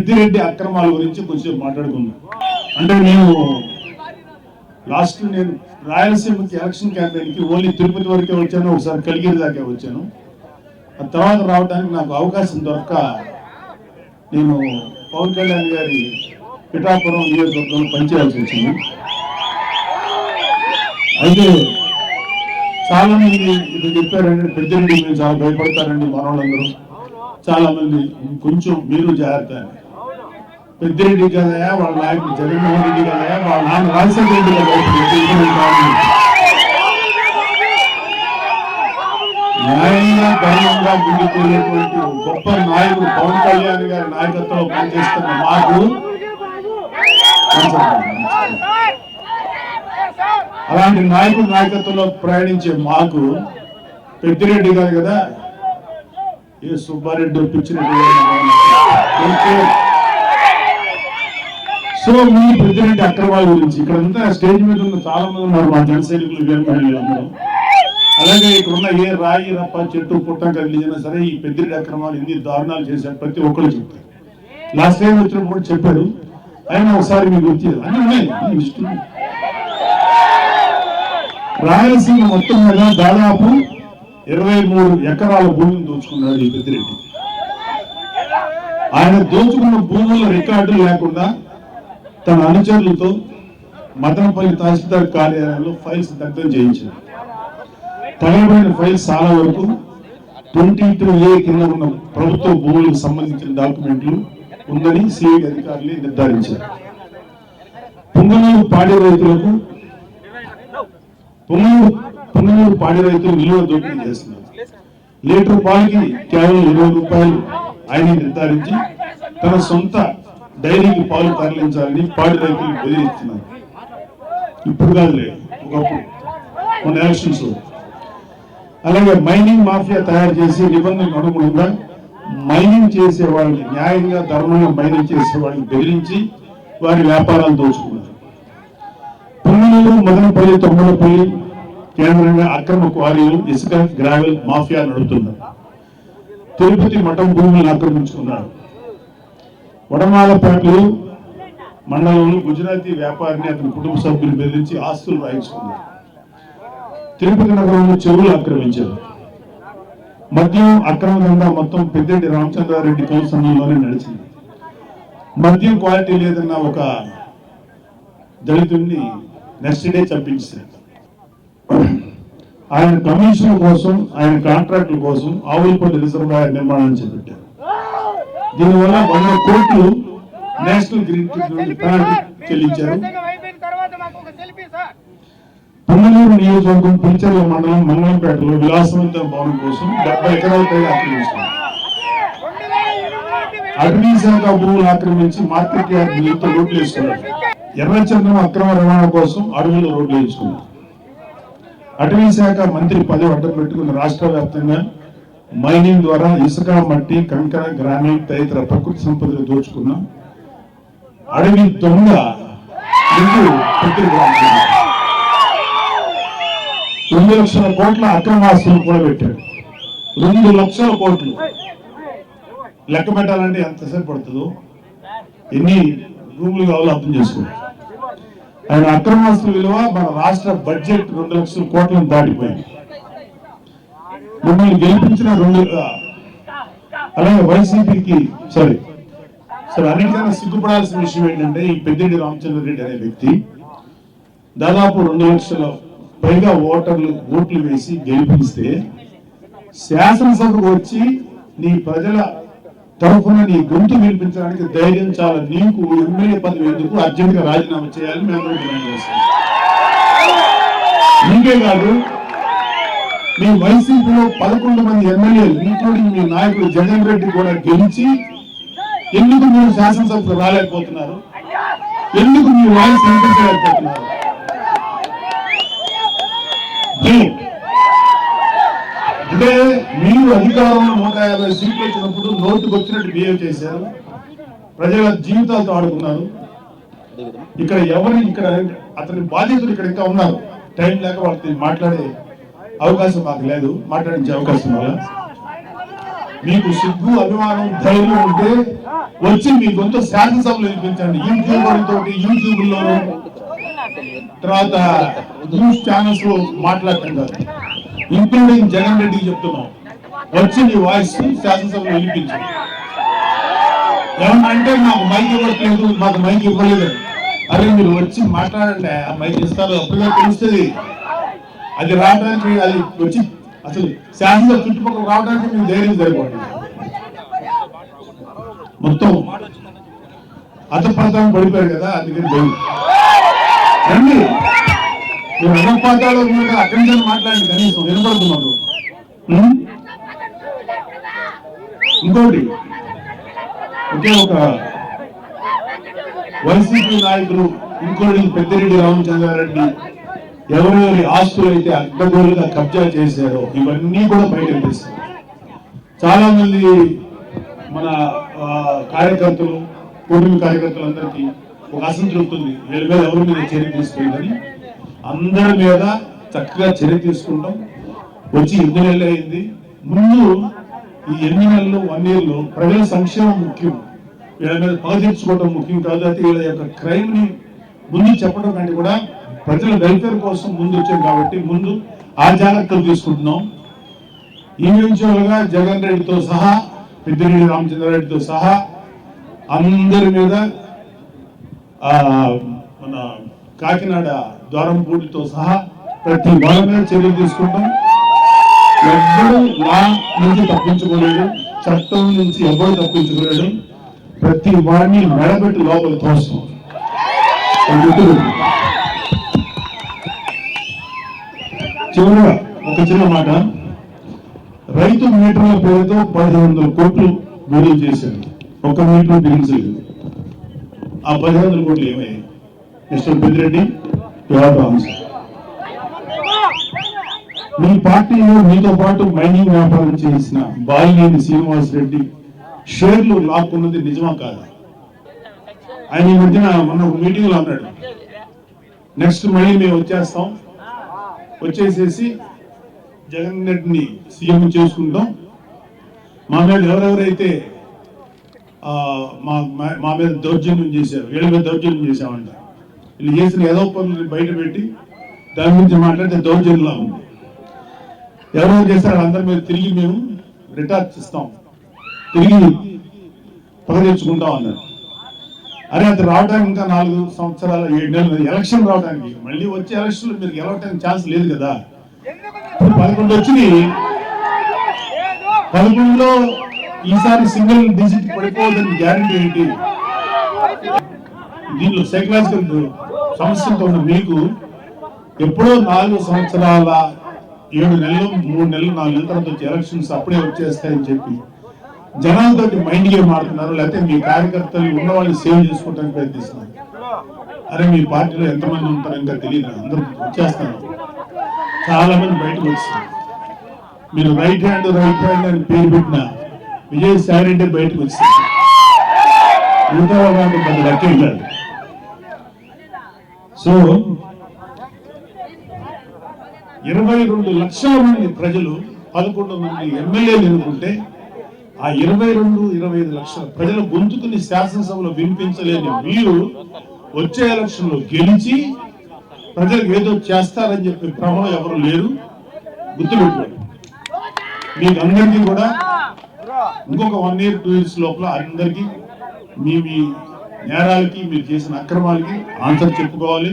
పెద్దిరెడ్డి అక్రమాల గురించి కొంచెం మాట్లాడుకుందాం. అంటే నేను లాస్ట్ నేను రాయలసీమకి ఎలక్షన్ క్యాంపెయిన్కి ఓన్లీ తిరుపతి వరకే వచ్చాను ఒకసారి కలిగిరి దాకా వచ్చాను. ఆ తర్వాత రావడానికి నాకు అవకాశం దొరక నేను పవన్ కళ్యాణ్ గారి పిఠాపురం నియోజకవర్గంలో పనిచేయాల్సి వచ్చింది. అయితే చాలా మంది ఇది చెప్పారండి పెద్దరెడ్డి మీరు చాలా భయపడతారండి మనవాళ్ళందరూ చాలా మంది కొంచెం మీరు జాగ్రత్త అని. పెద్దిరెడ్డి కదయా వాళ్ళ నాయకుడు జగన్మోహన్ రెడ్డి కదయా వాళ్ళ నాన్న రాజశేఖర రెడ్డి కదా న్యాయంగా ధర్మంగా ముందుకు వెళ్ళేటువంటి గొప్ప నాయకుడు పవన్ కళ్యాణ్ గారి నాయకత్వంలో పనిచేస్తున్న మాకు అలాంటి నాయకుడి నాయకత్వంలో ప్రయాణించే మాకు పెద్దిరెడ్డి గారు కదా ఏ సుబ్బారెడ్డి పిచ్చిరెడ్డి గారు సో మీ ప్రెసిడెంట్ అక్రమాల గురించి ఇక్కడ అంతా స్టేజ్ మీద ఉన్న చాలా మంది ఉన్నారు మా జన సైనికులు అందరూ. అలాగే ఇక్కడ ఉన్న ఏ రాయి రప్ప చెట్టు పుట్ట కదిలినా సరే ఈ పెద్దిరెడ్డి అక్రమాలు ఎన్ని దారుణాలు చేశారు ప్రతి ఒక్కరు చెప్తారు. లాస్ట్ టైం వచ్చినప్పుడు కూడా చెప్పారు. అయినా ఒకసారి మీకు వచ్చేది అన్నీ ఉన్నాయి. రాయలసీమ మొత్తం మీద దాదాపు ఇరవై మూడు ఎకరాల భూమిని దోచుకున్నాడు ఈ పెద్దిరెడ్డి. ఆయన దోచుకున్న భూముల రికార్డు లేకుండా తన అనుచరులతో మదనపల్లి తహసీల్దార్ కార్యాలయంలో ఫైల్స్ దగ్ధం చేయించారు. తగలబడిన ఫైల్స్ చాలా వరకు ట్వంటీ టూ ఏ కింద ఉన్న ప్రభుత్వ భూములకు సంబంధించిన డాక్యుమెంట్లు ఉందని సిఐడి అధికారులు నిర్ధారించారు. పొంగనూరు పాడి రైతులకు పొంగనూరు పొంగనూరు పాడి రైతులు విలువ దోపిడీ చేస్తున్నారు. లీటర్ పాలకి కేవలం ఇరవై రూపాయలు ఆయన నిర్ధారించి తన సొంత డైరీకి పాలు తరలించాలని పాడి రైతులు బెదిరిస్తున్నారు ఇప్పుడు కాదులే ఒకప్పుడు. మన ఎలక్షన్స్ అలాగే మైనింగ్ మాఫియా తయారు చేసి నిబంధనలకు అనుగుణంగా మైనింగ్ చేసే వాళ్ళని న్యాయంగా ధర్మంగా మైనింగ్ చేసే వాళ్ళని బెదిరించి వారి వ్యాపారాలు దోచుకున్నారు. పుంగనూరు మదనపల్లి తొమ్మలపల్లి కేంద్రంగా అక్రమ క్వారీలు ఇసుక గ్రావెల్ మాఫియా నడుపుతున్నారు. తిరుపతి మఠం భూములను ఆక్రమించుకున్నారు. వడమాలపేటలు మండలంలో గుజరాతీ వ్యాపారిని అతని కుటుంబ సభ్యులు బెదిరించి ఆస్తులు రాయించుకున్నారు. తిరుపతి నగరంలో చెరువులు ఆక్రమించారు. మద్యం అక్రమ దందా మొత్తం పెద్దిరెడ్డి రామచంద్రారెడ్డి కౌన్సంలోనే నడిచింది. మద్యం క్వాలిటీ లేదన్న ఒక దళితుడిని నెక్స్ట్ డే చంపించారు ఆయన కమిషన్ కోసం ఆయన కాంట్రాక్టుల కోసం ఆవులపల్లి రిజర్వాయర్ నిర్మాణం చేపట్టారు. దీనివల్ల వంద కోట్లు నేషనల్ గ్రీన్ నుండి పెనాల్టీ చెల్లించారు. పుంగనూరు నియోజకవర్గం పిలిచర్ల మండలం మంగళంపేటలో విలాసవంత భవనం కోసం డెబ్బై ఎకరాల పైగా ఆక్రమించారు అటవీ శాఖ భూములు ఆక్రమించి మార్కెట్ యార్డ్ నిధులతో రోడ్లు వేసుకున్నారు ఎర్రచందనం అక్రమ రవాణా కోసం అడవులు రోడ్లు వేసుకున్నారు అటవీ శాఖ మంత్రి పదవి అడ్డం పెట్టుకున్న రాష్ట్ర వ్యాప్తంగా మైనింగ్ ద్వారా ఇసుక మట్టి కంకర గ్రానైట్ తదితర ప్రకృతి సంపదలు దోచుకున్న. అడవి దొంగ రెండు లక్షల కోట్ల అక్రమాస్తులు కూడా పెట్టాడు రెండు లక్షల కోట్లు. లెక్క పెట్టాలంటే ఎంతసేపు పడుతుందో? ఎన్ని రూములు కావాలో అర్థం చేసుకోండి ఆయన అక్రమాస్తుల విలువ మన రాష్ట్ర బడ్జెట్ రెండు లక్షల కోట్లను దాటిపోయింది. మిమ్మల్ని గెలిపించిన రెండు అలాగే వైసీపీకి సారీ సరే అన్నిటికైనా సిగ్గుపడాల్సిన విషయం ఏంటంటే ఈ పెద్దిరెడ్డి రామచంద్ర రెడ్డి అనే వ్యక్తి దాదాపు రెండు లక్షల పైగా ఓటర్లు ఓట్లు వేసి గెలిపిస్తే శాసనసభకు వచ్చి నీ ప్రజల తరఫున నీ గొంతు వినిపించడానికి ధైర్యం చాలా. నీకు ఎమ్మెల్యే పదవి ఎందుకు? అర్జెంట్ రాజీనామా చేయాలని మేము డిమాండ్ చేస్తాం ఇంకే కాదు మీ వైసీపీలో పదకొండు మంది ఎమ్మెల్యేలు ఇంక్లూడింగ్ మీ నాయకుడు జగన్ రెడ్డి కూడా గెలిచి ఎందుకు మీరు శాసనసభకు రాలేకపోతున్నారు? ఎందుకు మీ వాయిస్ వినిపించలేకపోతున్నారు? అంటే మీరు అధికారంలో నూట యాభై సీట్లు వచ్చినప్పుడు నోటుకు వచ్చినట్టు బిహేవ్ చేశారు. ప్రజల జీవితాలతో ఆడుకున్నారు. ఇక్కడ ఎవరిని ఇక్కడ అతని బాధితులు ఇక్కడ ఇంకా ఉన్నారు. టైం లేక వాళ్ళతో మాట్లాడే అవకాశం మాకు లేదు. మాట్లాడించే అవకాశం వల్ల మీకు సిగ్గు అభిమానం ధైర్యం ఉంటే వచ్చి మీ గొంతు శాసనసభలో వినిపించండి. యూట్యూబ్ తోటి యూట్యూబ్లో తర్వాత న్యూస్ ఛానల్స్లో మాట్లాడటం కాదు. ఇంక్లూడింగ్ జగన్ రెడ్డికి చెప్తున్నాం. వచ్చి మీ వాయిస్ శాసనసభలో వినిపించండి. ఏమన్నా అంటే మాకు మైక్ ఇవ్వట్లేదు మాకు మైక్ ఇవ్వలేదు అరే మీరు వచ్చి మాట్లాడండి. ఆ మైక్ ఇస్తారు అప్పుడుగా తెలుస్తుంది. అది రావడానికి అది వచ్చి అసలు శాసన చుట్టుపక్కల రావడానికి మీకు ధైర్యం సరిపోండి మొత్తం అతపాతాలు పడిపోయారు కదా అందుకని భయం రండి. మీరు అతపాతాలు ఉన్నారు అక్కడి నుంచి మాట్లాడండి కనీసం వినపడుతున్నారు ఉం? ఇంకోటి ఒకే ఒక వైసీపీ నాయకులు ఇంకోటి పెద్దిరెడ్డి రామచంద్రారెడ్డి ఎవరెవరి ఆస్తులు అయితే అడ్డగోలుగా కబ్జా చేశారో ఇవన్నీ కూడా బయటకు తెస్తారు చాలా మంది మన కార్యకర్తలు కూటమి కార్యకర్తలందరికీ ఒక అసంతృప్తి ఉంది వీళ్ళ మీద ఎవరి మీద చర్య తీసుకోలేదని అందరి మీద చక్కగా చర్య తీసుకుంటాం. వచ్చి ఎనిమిది నెలలు అయింది? ముందు ఈ ఎనిమిది నెలలు వన్ ఇయర్లో ప్రజల సంక్షేమం ముఖ్యం. వీళ్ళ మీద పగ తీర్చుకోవడం ముఖ్యం కాదు. అయితే వీళ్ళ యొక్క క్రైమ్ని ముందు చెప్పడం కంటే కూడా ప్రజల వెల్ఫేర్ కోసం ముందు వచ్చాం కాబట్టి ముందు ఆ జాగ్రత్తలు తీసుకుంటున్నాం. ఇండివిజువల్గా జగన్ రెడ్డితో సహా పెద్దిరెడ్డి రామచంద్రారెడ్డితో సహా అందరి మీద మన కాకినాడ ద్వారంపూడితో సహా ప్రతి వాళ్ళ మీద చర్యలు తీసుకుంటాం. ఎవ్వరూ లా నుంచి తప్పించుకోలేడు చట్టం నుంచి ఎవ్వరు తప్పించుకోలేడు ప్రతి వాడిని మెడబెట్టి లోపల తోస్తాం. చివరిగా ఒక చిన్న మాట. రైతు మీటర్ల పేరుతో పదిహేను వందల కోట్లు విడుదల చేశారు. ఒక మీటర్ బిగించలేదు ఆ పదిహేను వందల కోట్లు ఏమయ్యాయి? మిస్టర్ పెద్దిరెడ్డి మీ పార్టీలో మీతో పాటు మైనింగ్ వ్యాపారం చేసిన బాలినేని శ్రీనివాస్ రెడ్డి షేర్లు లాక్కున్నది నిజమా కాదా? ఆయన ఈ మధ్యన మొన్న ఒక మీటింగ్లో అన్నాడు. నెక్స్ట్ మళ్ళీ మేము వచ్చేస్తాం. వచ్చేసేసి జగన్ రెడ్డిని సీఎం చేసుకుంటాం. మా మీద ఎవరెవరైతే మా మా- మీద దౌర్జన్యం చేశారు వీళ్ళ మీద దౌర్జన్యం చేశామంట. వీళ్ళు చేసిన ఏదో పనులు బయట పెట్టి దాని గురించి మాట్లాడితే దౌర్జన్యంలా ఉంది. ఎవరెవరు చేశారు అందరి మీద తిరిగి మేము రిటార్చ్ ఇస్తాం తిరిగి పగ తెచ్చుకుంటాం అన్నారు. అరే అది రావడానికి ఇంకా నాలుగు సంవత్సరాలు ఏడు నెలలు? ఎలక్షన్ రావడానికి. మళ్ళీ వచ్చే ఎలక్షన్ మీరు గెలవడానికి ఛాన్స్ లేదు కదా. పదకొండు వచ్చినాయి. పదకొండులో ఈసారి సింగిల్ డిజిట్ పడిపోవద్దని గ్యారంటీ ఏంటి? దీనిలో సైకలాజికల్ సమస్యతో ఉన్న మీకు ఎప్పుడో నాలుగు సంవత్సరాల ఏడు నెలలు మూడు నెలలు నాలుగు నెలల తర్వాత వచ్చే ఎలక్షన్స్ అప్పుడే వచ్చేస్తాయని చెప్పి జనాలతోటి మైండ్ గేమ్ ఆడుతున్నారు లేకపోతే మీ కార్యకర్తలు ఉన్న వాళ్ళని సేవ్ చేసుకోవడానికి ప్రయత్నిస్తున్నారు. అరే మీ పార్టీలో ఎంతమంది ఉంటారో ఇంకా తెలియదు అందరూ వచ్చేస్తారు. చాలా మంది బయటకు వస్తారు మీరు రైట్ హ్యాండ్ రైట్ హ్యాండ్ అని పేరు పెట్టిన విజయసాయి రెడ్డి బయటకు వచ్చింది మిగతా వాళ్ళకి పెద్ద లక్ష్యం కాదు సో ఇరవై రెండు లక్షల మంది ప్రజలు పదకొండు మంది ఎమ్మెల్యేలు ఎన్నుకుంటే ఆ ఇరవై రెండు ఇరవై ఐదు లక్షల ప్రజల గొంతుకుని శాసనసభలో వినిపించలేని మీరు వచ్చే ఎలక్షన్లో గెలిచి ప్రజలకు ఏదో చేస్తారని చెప్పి భ్రమలో ఎవరు లేరు. గుర్తుపెట్టుకోండి. మీకు అందరికీ కూడా ఇంకొక వన్ ఇయర్ టూ ఇయర్స్ లోపల అందరికీ మీ మీ నేరాలకి మీరు చేసిన అక్రమాలకి ఆన్సర్ చెప్పుకోవాలి.